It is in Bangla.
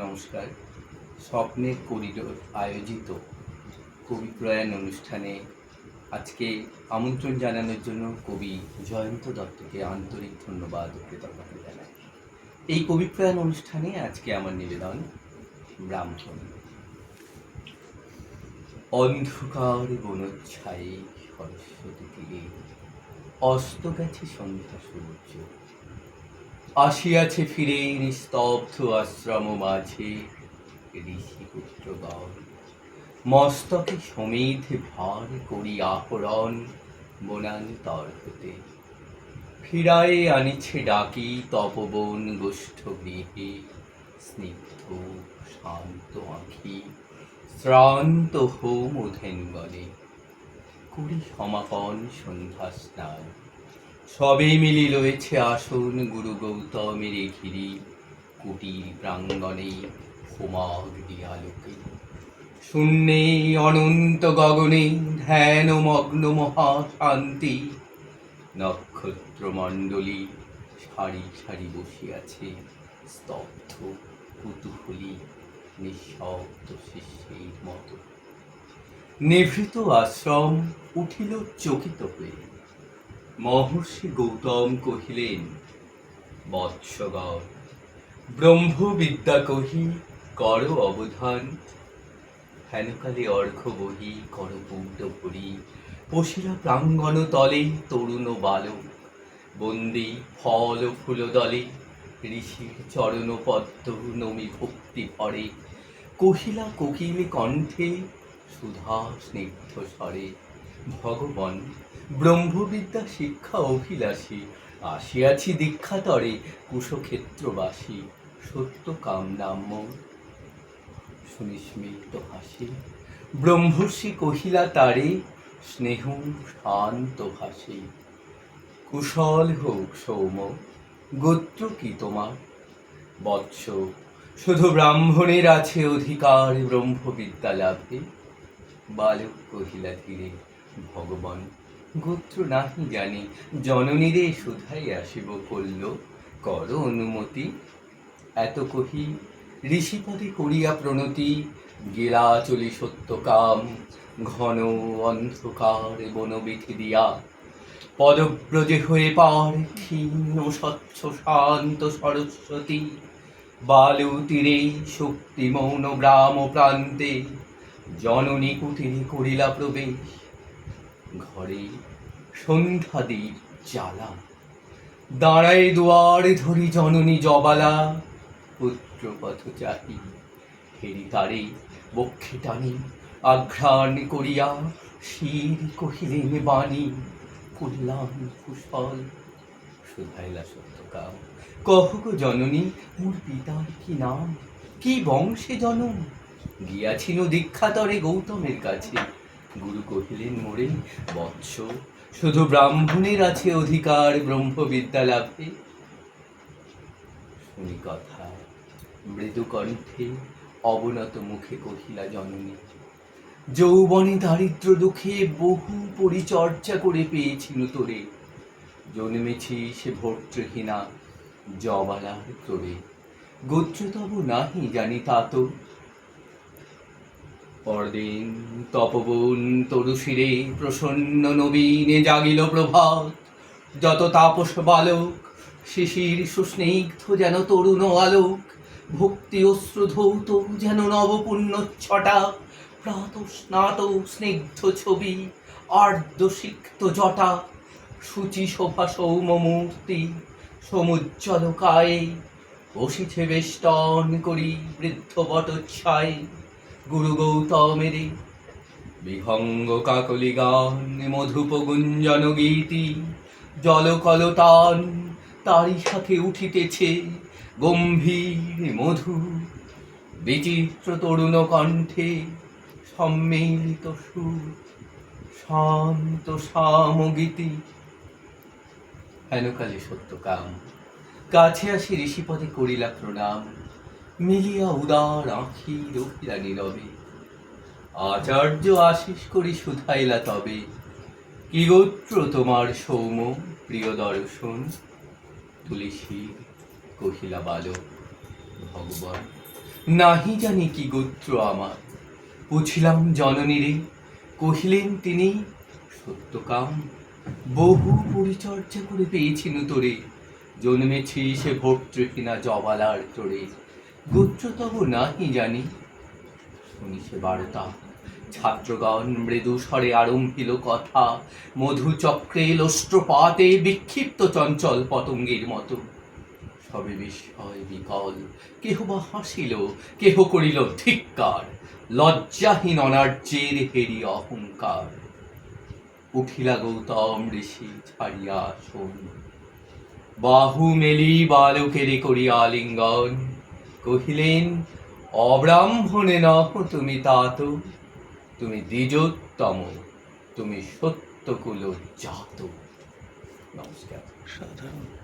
নমস্কার। স্বপ্নের করিডোর আয়োজিত কবি প্রয়াণ অনুষ্ঠানে আজকে আমন্ত্রণ জানানোর জন্য কবি জয়ন্ত দত্তকে আন্তরিক ধন্যবাদ ও কৃতজ্ঞতা জানাই। এই কবি প্রয়াণ অনুষ্ঠানে আজকে আমার নিবেদন ব্রাহ্মণ। অন্ধকার বনচ্ছায়ে সরস্বতী অস্ত গেছে সন্ধ্যা সূর্য। আসিয়াছে ফিরে নিস্তব্ধ আশ্রম মাঝে, ঋষি পুত্রগণ মস্তকে সমেধ ভার করি আহরণ বনান্তর হতে। ফিরায়ে আনিছে ডাকি তপবন গোষ্ঠ গৃহে, স্নিগ্ধ, শান্ত আঁখি, শ্রান্ত হোম উধেনগণে করি সমাপন সন্ধ্যা স্নান। সবে মিলি রয়েছে আসন গুরু গৌতমের ঘিরি, কুটির প্রাঙ্গণে হোমাগ্নি আলোকে শূন্যে অনন্ত গগনে ধ্যান মগ্ন মহাশান্তি নক্ষত্র মণ্ডলী সারি সারি বসিয়াছে স্তব্ধ, কুতূহলী, নিঃশব্দ শিষ্যের মতো। নিভৃত আশ্রম উঠিল চকিত হয়ে। মহর্ষি গৌতম কহিলেন, বৎসগণ, ব্রহ্মবিদ্যা কহি, কর অবধান। হেনকালে অর্ঘ বহি, কর পূর্ণ ভরি পশিলা প্রাঙ্গণ তলে, তরুণ বালক। বন্দি ফল ফুল দলে, ঋষির চরণ পদ্ম নমি ভক্তি ভরে। কহিলা কোকিল কণ্ঠে, সুধা স্নিগ্ধ স্বরে, ভগবান ব্রহ্মবিদ্যা শিক্ষা অভিলাষী, আসিয়াছি দীক্ষাতরে কুশক্ষেত্রবাসী, সত্য কাম নাম্য সুনিস্মিত হাসি। ব্রহ্মর্ষি কহিলা তারে স্নেহ শান্ত ভাসি। কুশল হোক সৌম গোত্র কি তোমার? বৎস, শুধু ব্রাহ্মণের আছে অধিকার ব্রহ্মবিদ্যা লাভে। বালক কহিলা ধীরে, ভগবান গোত্র নাহি জানি, জননীরে শুধাই আসিব করল। কর অনুমতি। এত কহি ঋষিপদে করিয়া প্রণতি। গেলা চলি সত্যকাম, ঘন অন্ধকার বনবিধি দিয়া। পদব্রজে হয়ে পার ক্ষীণ, স্বচ্ছ, শান্ত সরস্বতী। বালু তীরে শক্তি মৌন গ্রাম প্রান্তে জননী কুটিরে করিলা প্রবেশ। ঘরে সন্ধ্যাদীপ জ্বালা। দাঁড়ায় দুয়ারে ধরি জননী জবালা। পুত্র পথ চাহি হেরি তারে বক্ষে টানি। আঘ্রাণ করিয়া শির কহিলেন বাণী, কল্যাণ কুশল। শুধাইলা সত্যকাম কহ গো জননী, মোর পিতার কি নাম? কি বংশে জনম? গিয়াছিল দীক্ষাতরে গৌতমের কাছে। গুরু কহিলেন মোরে, বৎস। শুধু ব্রাহ্মণের আছে অধিকার, ব্রহ্মবিদ্যা লাভে। শুনি কথা, মৃদু কণ্ঠে অবনত মুখে কহিলা জননী, যৌবনে দারিদ্র দুঃখে বহু পরিচর্যা করে পেয়েছিল তোরে। জন্মেছি সে ভর্তহীনা জবালার তোরে। গোত্র তব নাহি জানি তা তো পরদিন তপবন তরুশিরে প্রসন্ন নবীনে জাগিল প্রভাত। যত তাপস বালক, শিশির সুস্নিগ্ধ যেন তরুণ আলোক, ভক্তি অশ্রুধৌত যেন নবপুণ্য ছটা, প্রাত স্নাত স্নিগ্ধ ছবি আর্দ্র সিক্ত জটা, সূচি শোভা সৌম মূর্তি, সমুজ্জ্বল কায়ে, বসিছে বেষ্টন করি বৃদ্ধ বটচ্ছায় গুরু গৌতমের বিহঙ্গ কাকলি গান মধুপ গুঞ্জন গীতি জল কলতান তারই সাথে উঠিতেছে গম্ভীর মধু। বিচিত্র তরুণ কণ্ঠে সম্মিলিত সুর, শান্ত সামগীতি। হেনকালে সত্যকাম, কাছে আসি ঋষিপদে করিলা প্রণাম। মিলিয়া উদার আঁখি রহিলা নীরবে আচার্য আশিস করি শুধাইলা তবে। কি গোত্র তোমার সৌম, প্রিয় দর্শন? তুলসী কহিলা বালক, ভগবান, নাহি জানি কি গোত্র আমার। পুছিলাম জননীরে কহিলেন তিনি, সত্যকাম, বহু পরিচর্যা করে পেয়েছিল তোরে। জন্মেছি সে ভর্তৃহীনা জবালার তোরে। গোত্র তব নাহি জানি। উনিশে বারোটা ছাত্রগণ মৃদু স্বরে আরম্ভিল কথা। মধুচক্রে লোষ্ট্রপাতে বিক্ষিপ্ত চঞ্চল পতঙ্গের মতো। সবে বিস্ময় বিকল। কেহ বা হাসিল, কেহ করিল ধিক্কার। লজ্জাহীন অনার্যের হেরি অহংকার। উঠিলা গৌতম ঋষি, ছাড়িয়া শোন বাহু মেলি বালকেরে করিয়া আলিঙ্গন কহিলেন অব্রাহ্মণে নহ তুমি তাত তুমি দ্বিজোত্তম তুমি সত্যকুল জাত নমস্কার। সাধারণ।